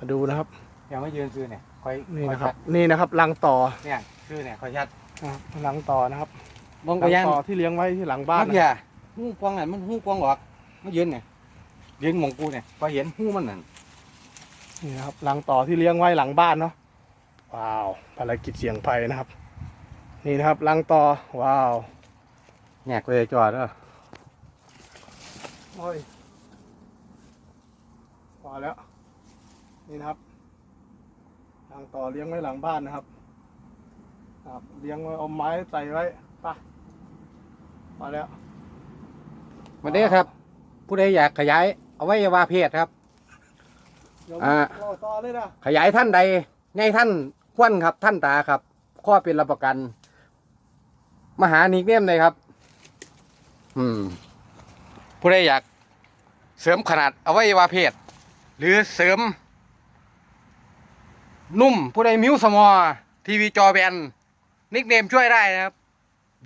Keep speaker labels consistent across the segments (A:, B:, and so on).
A: มาดูนะครับ
B: อย่ามายืนซื้อเนี่ยคอย
A: นี่
B: คอย
A: นะครับ
B: ชัด
A: นี่นะครับรังต่อ
B: เนี่ยซื้อเนี่ยคอยชัด
A: นะครับรังต่อนะครับ
B: มอง
A: รั
B: ก็
A: ง
B: ยัง
A: ต่อที่เลี้ยงไว้ที่หลังบ้าน
B: มัน
A: นะ
B: อย่าหูกวางอะมันหูกวางออกมายืนเนี่ยยืนหมองกูเนี่ยพอเห็นหูมันนั่น
A: นี่นะครับรังต่อที่เลี้ยงไว้หลังบ้านเนาะว้าวภารกิจเสียงไฟนะครับ นี่นะครับรังต่อว้าว
B: แงกเลยจอดเด้อ
A: โอ้ยพอแล้ว นี่นะครับรังต่อเลี้ยงไว้หลังบ้านนะครับครับเลี้ยงไว้เอาไม้ใส่ไว้ไปมาแล้ว
B: มาเด้อครับ ผู้ใดอยากขยายอวัยวะเพศครับ
A: เดี๋ยว
B: อ่า
A: รอต่อเลยนะ
B: ขยายท่านใดในท่านควนครับท่านตาครับ ข้อเป็นรับประกัน มหานิกเนียมเลยครับ อืม ผู้ใดอยาก เสริมขนาดอวัยวะเพศ หรือเสริม นุ่มผู้ใดมิวสมอทีวีจอแบนนิกเนมช่วยได้นะครับ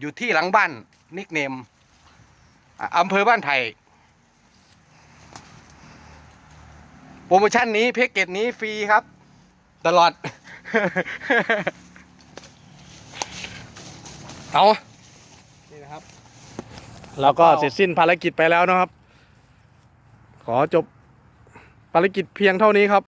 B: อยู่ที่หลังบ้านนิกเนมอะอำเภอบ้านไผ่โปรโมชั่นนี้เพกเกจนี้ฟรีครับ ตลอด เอา
A: นี่นะครับ แล้วก็เสร็จสิ้นภารกิจไปแล้วนะครับ ขอจบภารกิจเพียงเท่านี้ครับ